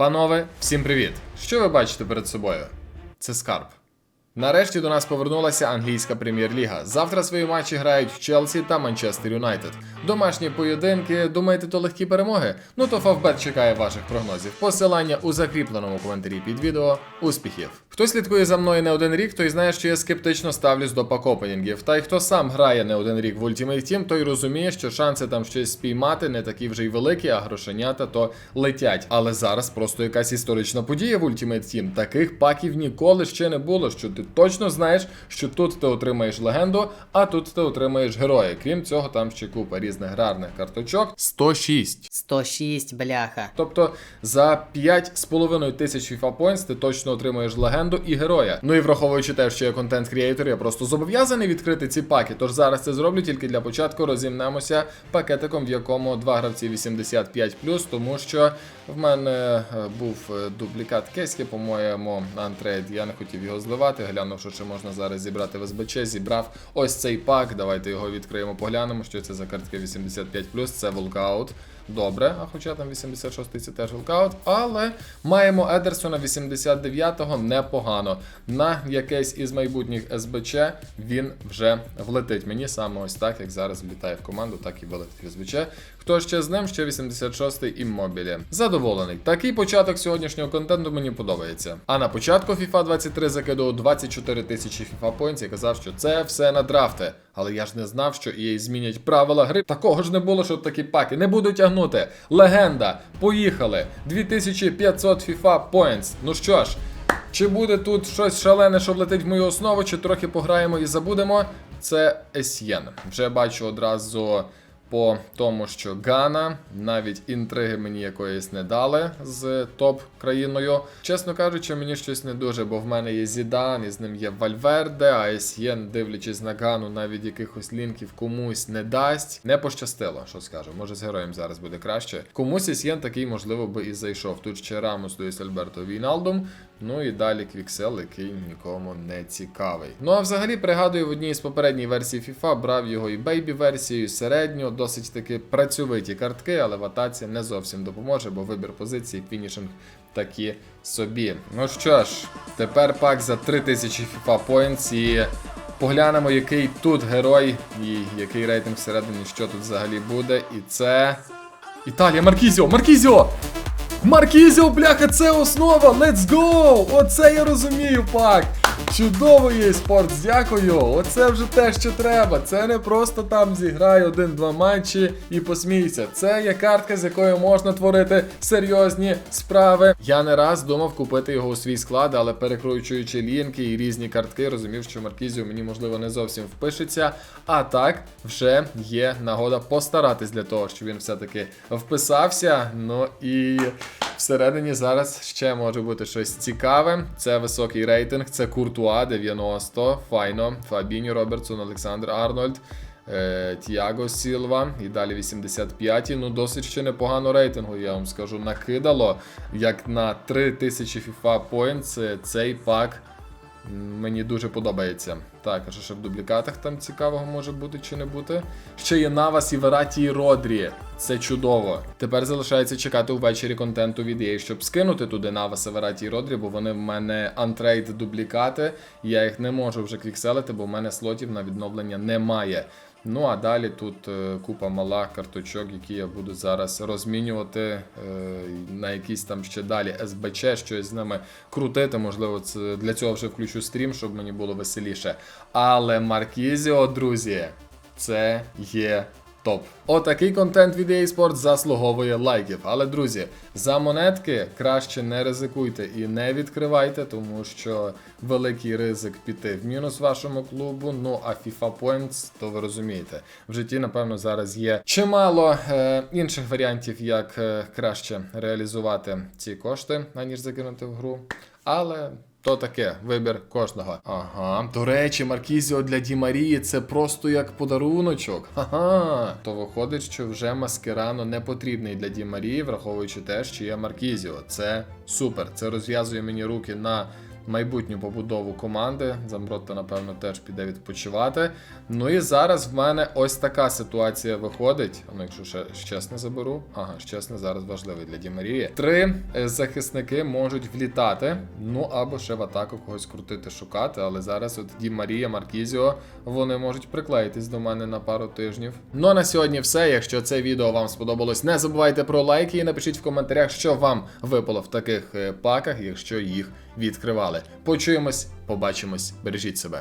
Панове, всім привіт! Що ви бачите перед собою? Це скарб. Нарешті до нас повернулася англійська прем'єр-ліга. Завтра свої матчі грають в Челсі та Манчестер Юнайтед. Домашні поєдинки, думаєте, то легкі перемоги? Ну то Фавбет чекає ваших прогнозів. Посилання у закріпленому коментарі під відео. Успіхів! Хто слідкує за мною не один рік, той знає, що я скептично ставлюсь до пакопенінгів. Та й хто сам грає не один рік в Ultimate Team, той розуміє, що шанси там щось спіймати не такі вже й великі, а грошенята то летять. Але зараз просто якась історична подія в Ultimate Team. Таких паків ніколи ще не було. Що ти точно знаєш, що тут ти отримаєш легенду, а тут ти отримаєш героя. Крім цього, там ще купа різних грарних карточок. 106. 106, бляха. Тобто за 5,5 тисяч FIFA Points ти точно отримаєш легенду і героя. Ну і враховуючи те, що я контент креатор, я просто зобов'язаний відкрити ці паки. Тож зараз це зроблю тільки для початку розімнемося пакетиком, в якому два гравці 85 тому що в мене е, був е, дублікат Кеськи, по-моєму, антрейд. Я не хотів його зливати. Глянув, що чи можна зараз зібрати в СБЧ. Зібрав ось цей пак. Давайте його відкриємо, поглянемо, що це за картки 85 Це волкаут. Добре, а хоча там 86-й це теж волкаут, але маємо Едерсона 89-го непогано. На якесь із майбутніх СБЧ він вже влетить. Мені саме ось так, як зараз влітає в команду, так і вилетить в СБЧ. Хто ще з ним? Ще 86-й іммобілі. Задоволений. Такий початок сьогоднішнього контенту мені подобається. А на початку FIFA 23 закидував 24 тисячі FIFA Points і казав, що це все на драфти. Але я ж не знав, що EA змінять правила гри. Такого ж не було, щоб такі паки не буду тягнути. Легенда. Поїхали. 2500 FIFA Points. Ну що ж, чи буде тут щось шалене, що влетить в мою основу, чи трохи пограємо і забудемо? Це Есьєн. Вже бачу одразу по тому, що Гана навіть інтриги мені якоїсь не дали з топ-країною. Чесно кажучи, мені щось не дуже, бо в мене є Зідан, і з ним є Вальверде, а Есьєн, дивлячись на Гану, навіть якихось лінків комусь не дасть. Не пощастило, що скажу. Може з героєм зараз буде краще. Комусь Есьєн такий, можливо, би і зайшов. Тут ще Рамос, Луїс Альберто Війналдум. Ну і далі Квіксел, який нікому не цікавий. Ну а взагалі пригадую, в одній з попередніх версій FIFA брав його і бейбі версію, і середню, досить таки працьовиті картки, але в атаці не зовсім допоможе, бо вибір позиції, фінішинг такі собі. Ну що ж, тепер пак за 3000 FIFA Points і поглянемо, який тут герой і який рейтинг всередині, що тут взагалі буде. І це. Італія, Маркізіо! Маркізіо! Маркізіо, бляха, це основа! Let's go! Оце я розумію, пак! Чудово є спорт, дякую! Оце вже те, що треба. Це не просто там зіграй один-два матчі і посмійся. Це є картка, з якою можна творити серйозні справи. Я не раз думав купити його у свій склад, але перекручуючи лінки і різні картки, розумів, що Маркізіо мені можливо не зовсім впишеться. А так вже є нагода постаратись для того, щоб він все-таки вписався. Ну і всередині зараз ще може бути щось цікаве. Це високий рейтинг, це Куртуа 90, Файно, Фабіньо Робертсон, Олександр Арнольд. е, Тіаго Сілва і далі 85-ті. Ну, досить ще непогано рейтингу, я вам скажу. Накидало. Як на 3000 FIFA Points е, цей пак мені дуже подобається. Так, а що ще в дублікатах там цікавого може бути чи не бути? Ще є Навас і Вераті і Родрі. Це чудово. Тепер залишається чекати увечері контенту від EA, щоб скинути туди Наваса, Вераті і Родрі, бо вони в мене антрейд дублікати. Я їх не можу вже квікселити, бо в мене слотів на відновлення немає. Ну а далі тут е, купа мала карточок, які я буду зараз розмінювати е, на якісь там ще далі СБЧ, щось з ними крутити. Можливо, це для цього вже включу стрім, щоб мені було веселіше. Але Маркізіо, друзі, це є топ. Отакий контент від EA Sports заслуговує лайків. Але, друзі, за монетки краще не ризикуйте і не відкривайте, тому що великий ризик піти в мінус вашому клубу. Ну а FIFA Points, то ви розумієте, в житті, напевно, зараз є чимало е, інших варіантів, як е, краще реалізувати ці кошти, аніж закинути в гру. Але то таке, вибір кожного. Ага. До речі, Маркізіо для Ді Марії це просто як подаруночок. Ага. То виходить, що вже маскерано не потрібний для Ді Марії, враховуючи те, що є Маркізіо. Це супер. Це розв'язує мені руки на майбутню побудову команди. Замбротто, напевно, теж піде відпочивати. Ну і зараз в мене ось така ситуація виходить. Ну, якщо ще щасне заберу. Ага, щасне зараз важливий для Дімарії. Три е, захисники можуть влітати. Ну або ще в атаку когось крутити, шукати. Але зараз от Ді Марія, Маркізіо, вони можуть приклеїтись до мене на пару тижнів. Ну а на сьогодні все. Якщо це відео вам сподобалось, не забувайте про лайки і напишіть в коментарях, що вам випало в таких е, паках, якщо їх відкривали. Почуємось, побачимось, бережіть себе.